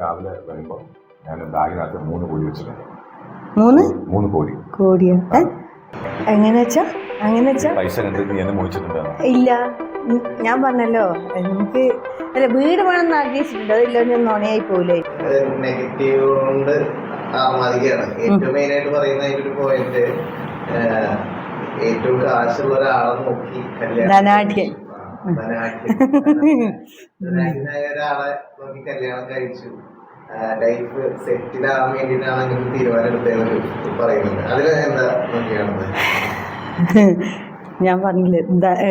രാവിലെ വരുമ്പോൾ ഞാൻ ബാഗിനകത്ത് മൂന്ന് കോഴി വെച്ചിട്ടുണ്ട്. മൂന്ന്? മൂന്ന് കോഴി കോടിയോ? എങ്ങനെ വെച്ചാ? അങ്ങനെ വെച്ചാ? പൈസ കണ്ടിട്ട് നീ എന്നെ ഇല്ല. ഞാൻ പറഞ്ഞല്ലോ എനിക്ക് നമുക്ക് അല്ല വീട് വേണമെന്ന് ആഗ്രഹിച്ചിട്ടുണ്ട്. അതില്ല ഞാൻ നുണയായി പോലെ നെഗറ്റീവ് കൊണ്ട് ആമാതികയാണ് ഏറ്റവും മെയിൻ ആയിട്ട് പറയുന്ന ഒരു പോയിന്റ് ഏറ്റവും കാശുള്ള ഒരാളെ നോക്കി കല്യാണം ഒരാളെ നോക്കി കല്യാണം കഴിച്ചു. ലൈഫ് സെറ്റിൽ ആവാൻ വേണ്ടിയിട്ടാണ് അങ്ങനെ ഒരു തീരുമാനം എടുത്തതെന്ന് പറയുന്നത് അതിൽ എന്താ നോക്കിയാണത് ഞാൻ പറഞ്ഞില്ലേ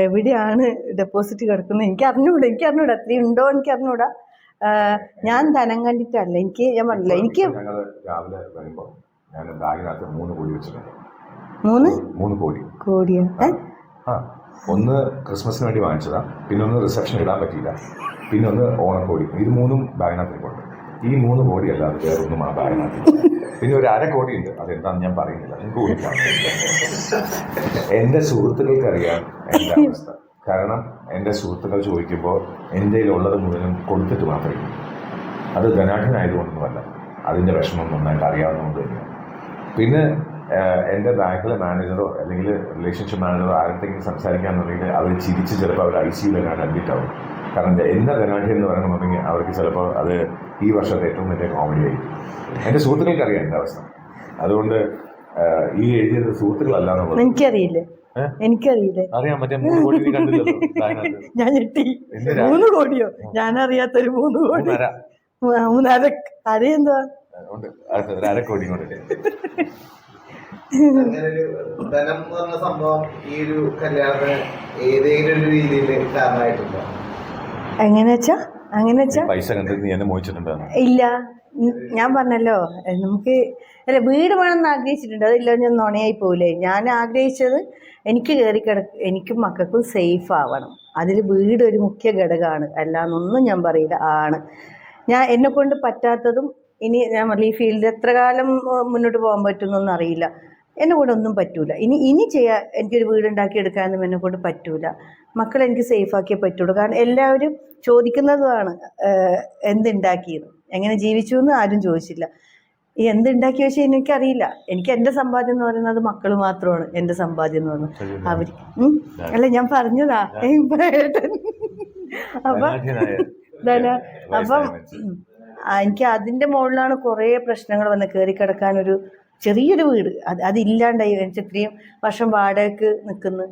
എവിടെയാണ് ഡെപ്പോസിറ്റ് കിടക്കുന്നത്? എനിക്ക് അറിഞ്ഞൂടാ എനിക്ക് അറിഞ്ഞൂടാ. അത്രയും ഉണ്ടോ എനിക്ക് അറിഞ്ഞൂടാ. ഞാൻ ധനം കണ്ടിട്ടല്ല. എനിക്ക് ഞാൻ പറഞ്ഞില്ല എനിക്ക് രാവിലെ വരുമ്പോൾ ഞാൻ ബാഗിനകത്ത് മൂന്ന് കോടി വെച്ചിട്ടുണ്ട്. മൂന്ന്? മൂന്ന് കോടി. കോടിയാ. ഒന്ന് ക്രിസ്മസിന് വേണ്ടി വാങ്ങിച്ചതാണ് പിന്നെ ഒന്ന് റിസപ്ഷൻ ഇടാൻ പറ്റിയില്ല പിന്നെ ഒന്ന് ഓണക്കോടി. ഇത് മൂന്നും ബാഗിനകത്ത് ഇരിപ്പുണ്ട്. ഈ മൂന്ന് കോടി അല്ലാതെ വേറെ ഒന്നും ആ ബാഗിനകത്ത് പിന്നെ ഒരു അര കോടി ഉണ്ട്. അതെന്താണെന്ന് ഞാൻ പറയുന്നില്ല. നിങ്ങൾക്ക് ഊഹിക്കാം. എന്റെ സുഹൃത്തുക്കൾക്കറിയാം എന്റെ അവസ്ഥ. കാരണം എന്റെ സുഹൃത്തുക്കൾ ചോദിക്കുമ്പോൾ എന്റെ ഉള്ളത് മുഴുവനും കൊടുത്തിട്ട് മാത്രമേ അത് ധനാഠനായതുകൊണ്ടൊന്നുമല്ല അതിന്റെ വിഷമം നന്നായിട്ട് അറിയാവുന്നതുകൊണ്ട് തന്നെയാണ്. പിന്നെ എന്റെ ബാങ്കിലെ മാനേജറോ അല്ലെങ്കിൽ റിലേഷൻഷിപ്പ് മാനേജറോ ആരെങ്കിലും സംസാരിക്കാന്നുണ്ടെങ്കിൽ അവർ ചിരിച്ച് ചിലപ്പോൾ അവർ ഐ സിയിലെങ്ങാണ്ട് അഡ്മിറ്റ് ആവും. കാരണം എന്താ ധനാഠ്യം എന്ന് പറയണമെന്നുണ്ടെങ്കിൽ അവർക്ക് ചിലപ്പോൾ അത് ഈ വർഷത്തെ ഏറ്റവും വലിയ കോമഡി ആയിരിക്കും. എന്റെ സുഹൃത്തുക്കൾക്ക് അറിയാം എന്റെ അവസ്ഥ. അതുകൊണ്ട് ഈ എഴുതിയത് സുഹൃത്തുക്കളല്ല എന്നുള്ളത്. എനിക്കറിയില്ലേ? എനിക്കറിയില്ലേ. അറിയാം മറ്റേ മൂന്ന് കോടി നീ കണ്ടില്ലല്ലോ. ഞാൻ ഞെട്ടി മൂന്ന് കോടിയോ? ഞാൻ അറിയാത്തൊരു മൂന്ന് കോടി. മൂന്നര. അരയെന്താ അരക്കോടി അറിയെന്തുവാ ധനം എന്ന് പറഞ്ഞ സംഭവം ഈ ഒരു കല്യാണത്തിന് ഏതെങ്കിലും ഒരു രീതിയിൽ എങ്ങനെ വെച്ചാ? അങ്ങനെ വെച്ചാ? പൈസ കണ്ടിട്ട് നീ എന്നെ ഇല്ല. ഞാൻ പറഞ്ഞല്ലോ നമുക്ക് അല്ല വീട് വേണമെന്ന് ആഗ്രഹിച്ചിട്ടുണ്ട്. അതില്ല ഞാൻ നുണയായി പോവില്ലേ ഞാൻ ആഗ്രഹിച്ചത് എനിക്ക് കയറി കിട എനിക്കും മക്കൾക്കും സേഫ് ആവണം. അതിൽ വീട് ഒരു മുഖ്യ ഘടകമാണ്. അല്ലാന്നൊന്നും ഞാൻ പറയില്ല ആണ്. ഞാൻ എന്നെ കൊണ്ട് പറ്റാത്തതും ഇനി ഞാൻ ഈ ഫീൽഡിൽ എത്ര കാലം മുന്നോട്ട് പോകാൻ പറ്റുമെന്നൊന്നും അറിയില്ല. എന്നെ കൊണ്ട് ഒന്നും പറ്റൂല. ഇനി ഇനി ചെയ്യാൻ എനിക്കൊരു വീടുണ്ടാക്കി എടുക്കാനൊന്നും എന്നെ കൊണ്ട് പറ്റൂല. മക്കളെ എനിക്ക് സേഫ് ആക്കിയേ പറ്റുള്ളൂ. കാരണം എല്ലാവരും ചോദിക്കുന്നതുമാണ് എന്തുണ്ടാക്കിയത് എങ്ങനെ ജീവിച്ചു എന്ന് ആരും ചോദിച്ചില്ല. ഈ എന്തുണ്ടാക്കി വെച്ചാൽ എനിക്കറിയില്ല. എനിക്ക് എന്റെ സമ്പാദ്യം എന്ന് പറയുന്നത് മക്കൾ മാത്രമാണ്. എന്റെ സമ്പാദ്യം എന്ന് പറയുന്നത് അവർ അല്ല ഞാൻ പറഞ്ഞതാ. അപ്പം അപ്പൊ. എനിക്ക് അതിന്റെ മുകളിലാണ് കുറേ പ്രശ്നങ്ങൾ വന്ന് കയറി കിടക്കാനൊരു ചെറിയൊരു വീട്. അത് അതില്ലാണ്ടായി. ഇത്രയും വർഷം വാടകയ്ക്ക് നിൽക്കുന്നു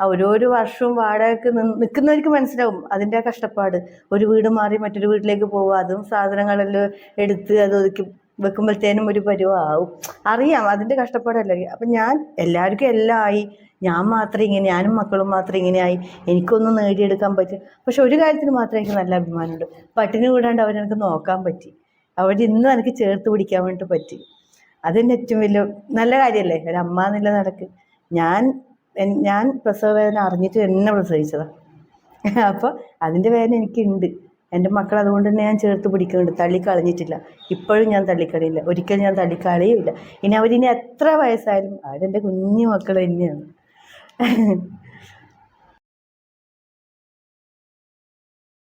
ഓരോരോ വർഷവും വാടകയ്ക്ക് നിൽക്കുന്നവർക്ക് മനസ്സിലാവും അതിന്റെ കഷ്ടപ്പാട്. ഒരു വീട് മാറി മറ്റൊരു വീട്ടിലേക്ക് പോവുക. അതും സാധനങ്ങളെല്ലാം എടുത്ത് അത് ഒതുക്കി വെക്കുമ്പോഴത്തേനും ഒരു പരുവാവും. അറിയാം അതിന്റെ കഷ്ടപ്പാടല്ലേ. അപ്പം ഞാൻ എല്ലാവർക്കും എല്ലാം ആയി. ഞാൻ മാത്രം ഇങ്ങനെ ഞാനും മക്കളും മാത്രം ഇങ്ങനെയായി എനിക്കൊന്നും നേടിയെടുക്കാൻ പറ്റും പക്ഷെ ഒരു കാര്യത്തിന് മാത്രമേ എനിക്ക് നല്ല അഭിമാനമുണ്ട്. പട്ടിണി കൂടാണ്ട് അവരെനിക്ക് നോക്കാൻ പറ്റി. അവർ ഇന്നും എനിക്ക് ചേർത്ത് പിടിക്കാൻ വേണ്ടിയിട്ട് പറ്റി. അതെന്നെ ഏറ്റവും വലിയ നല്ല കാര്യമല്ലേ? ഒരു അമ്മ എന്നുള്ള നടക്ക് ഞാൻ ഞാൻ പ്രസവ വേദന അറിഞ്ഞിട്ട് എന്നെ പ്രസവിച്ചതാണ് അപ്പോൾ അതിന്റെ വേദന എനിക്കുണ്ട്. എന്റെ മക്കൾ അതുകൊണ്ട് തന്നെ ഞാൻ ചേർത്ത് പിടിക്കുന്നുണ്ട്. തള്ളിക്കളഞ്ഞിട്ടില്ല ഇപ്പോഴും ഞാൻ തള്ളിക്കളയില്ല. ഒരിക്കലും ഞാൻ തള്ളിക്കളയുമില്ല. ഇനി അവരിനി എത്ര വയസ്സായാലും അവരെന്റെ കുഞ്ഞു മക്കൾ തന്നെയാണ്.